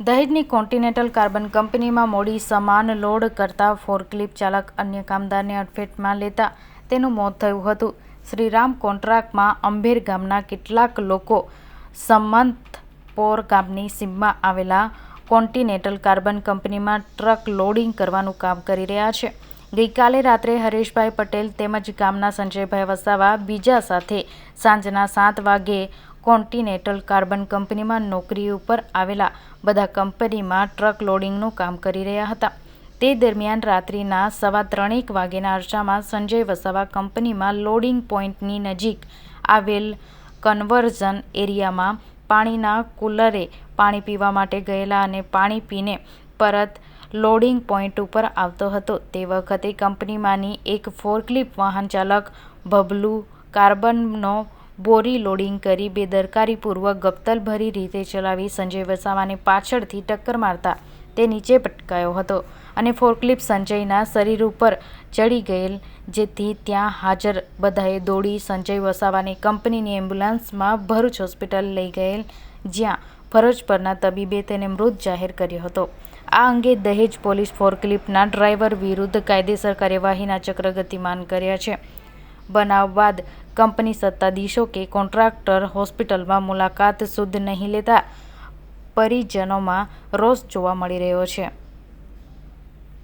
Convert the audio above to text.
દહેજની continental carbon કંપનીમાં મોડી સમાન લોડ કરતા ફોરક્લિપ ચાલક અન્ય કામદારને અડફેટમાં લેતા તેનું મોત થયું હતું. શ્રીરામ કોન્ટ્રાક્ટમાં અંભેર ગામના કેટલાક લોકો સમંતપોર ગામની સીમમાં આવેલા કોન્ટિનેન્ટલ કાર્બન કંપનીમાં ટ્રક લોડિંગ કરવાનું કામ કરી રહ્યા છે. ગઈકાલે રાત્રે હરેશભાઈ પટેલ તેમજ ગામના સંજયભાઈ વસાવા બીજા સાથે સાંજના સાત વાગ્યે કોન્ટિનેન્ટલ કાર્બન કંપનીમાં નોકરી ઉપર આવેલા બધા કંપનીમાં ટ્રક લોડિંગનું કામ કરી રહ્યા હતા. તે દરમિયાન રાત્રિના સવા ત્રણેક વાગ્યાના અરસામાં સંજય વસાવા કંપનીમાં લોડિંગ પોઈન્ટની નજીક આવેલ કન્વર્ઝન એરિયામાં પાણીના કુલરે પાણી પીવા માટે ગયેલા અને પાણી પીને પરત લોડિંગ પોઈન્ટ ઉપર આવતો હતો. તે વખતે કંપનીમાંની એક ફોર્કલિફ્ટ વાહન ચાલક બબલુ કાર્બનનો બોરી લોડિંગ કરી બેદરકારીપૂર્વક ગપ્તલભરી રીતે ચલાવી સંજય વસાવાને પાછળથી ટક્કર મારતા તે નીચે પટકાયો હતો અને ફોર્કલિફ્ટ સંજયના શરીર ઉપર ચડી ગયેલ, જેથી ત્યાં હાજર બધાએ દોડી સંજય વસાવાને કંપનીની એમ્બ્યુલન્સમાં ભરૂચ હોસ્પિટલ લઈ ગયેલ, જ્યાં ફરજ પરના તબીબે તેને મૃત જાહેર કર્યો હતો. આ અંગે દહેજ પોલીસ ફોર્કલિફ્ટના ડ્રાઈવર વિરુદ્ધ કાયદેસર કાર્યવાહીના ચક્ર ગતિમાન કર્યા છે. બનાવ બાદ કંપની સત્તાધીશો કે કોન્ટ્રાક્ટર હોસ્પિટલમાં મુલાકાત સુદ્ધ નહીં લેતા પરિજનોમાં રોષ જોવા મળી રહ્યો છે.